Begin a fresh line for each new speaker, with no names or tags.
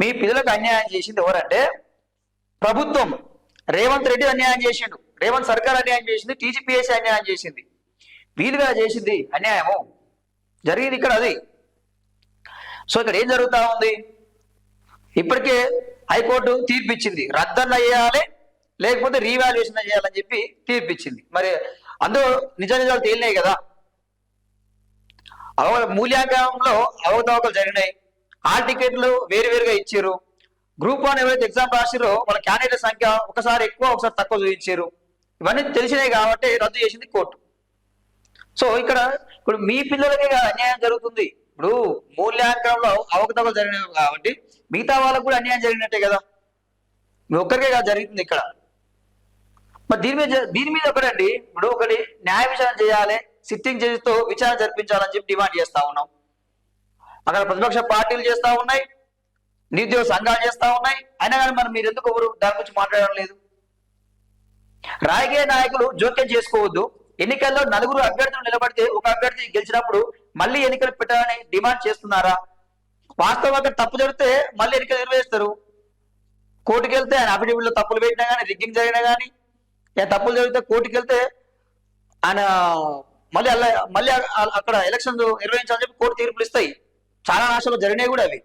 మీ పిల్లలకు అన్యాయం చేసింది ఎవరంటే ప్రభుత్వం. రేవంత్ రెడ్డి అన్యాయం చేసిండు. రేవంత్ సర్కార్ అన్యాయం చేసింది టీజీపీఎస్సీ అన్యాయం చేసింది. వీలుగా చేసింది అన్యాయము. జరిగింది ఇక్కడ అది. సో ఇక్కడ ఏం జరుగుతూ ఉంది? ఇప్పటికే హైకోర్టు తీర్పు ఇచ్చింది రద్దన్న చేయాలి లేకపోతే రీవాల్యుయేషన్ చేయాలని చెప్పి తీర్పు ఇచ్చింది మరి అందులో నిజ నిజాలు తేలినాయి కదా. అవ మూల్యాంకనంలో అవకతవకలు జరిగినాయి. హాల్ టికెట్లు వేరువేరుగా ఇచ్చారు. గ్రూప్ వన్ ఎవరైతే ఎగ్జామ్ రాసిరో వాళ్ళ క్యాండిడేట్ సంఖ్య ఒకసారి ఎక్కువ ఒకసారి తక్కువ చూపించారు. ఇవన్నీ తెలిసినాయి కాబట్టి రద్దు చేసింది కోర్టు సో ఇక్కడ ఇప్పుడు మీ పిల్లలకే అన్యాయం జరుగుతుంది. ఇప్పుడు మూల్యాంకనంలో అవకతవకలు జరిగినవి కాబట్టి మిగతా వాళ్ళకు కూడా అన్యాయం జరిగినట్టే కదా. మీ ఒక్కరికే కదా జరుగుతుంది ఇక్కడ. మరి దీని మీద దీని మీద ఒకటండి. ఇప్పుడు ఒకటి న్యాయ విచారణ చేయాలి సిట్టింగ్ జడ్జితో విచారణ జరిపించాలని చెప్పి డిమాండ్ చేస్తా ఉన్నాం. అక్కడ ప్రతిపక్ష పార్టీలు చేస్తా ఉన్నాయి నిరుద్యోగ సంఘాలు చేస్తా ఉన్నాయి. అయినా కానీ మనం మీరు ఎందుకు ఎవరు దాని గురించి మాట్లాడడం లేదు? రాజకీయ నాయకులు జోక్యం చేసుకోవద్దు. ఎన్నికల్లో నలుగురు అభ్యర్థులు నిలబడితే ఒక అభ్యర్థి గెలిచినప్పుడు మళ్ళీ ఎన్నికలు పెట్టాలని డిమాండ్ చేస్తున్నారా? వాస్తవంగా తప్పు జరిగితే మళ్ళీ ఎన్నికలు నిర్వహిస్తారు. కోర్టుకి వెళ్తే ఆయన అఫిడవిట్లో తప్పులు పెట్టినా కానీ రిగ్గింగ్ జరిగినా కానీ ఏ తప్పులు జరిగితే కోర్టుకి వెళ్తే ఆయన మళ్ళీ అలా మళ్ళీ అక్కడ ఎలక్షన్ నిర్వహించాలని చెప్పి కోర్టు తీర్పులు ఇస్తాయి. చాలా రాష్ట్రాల్లో జరిగినాయి కూడా అవి.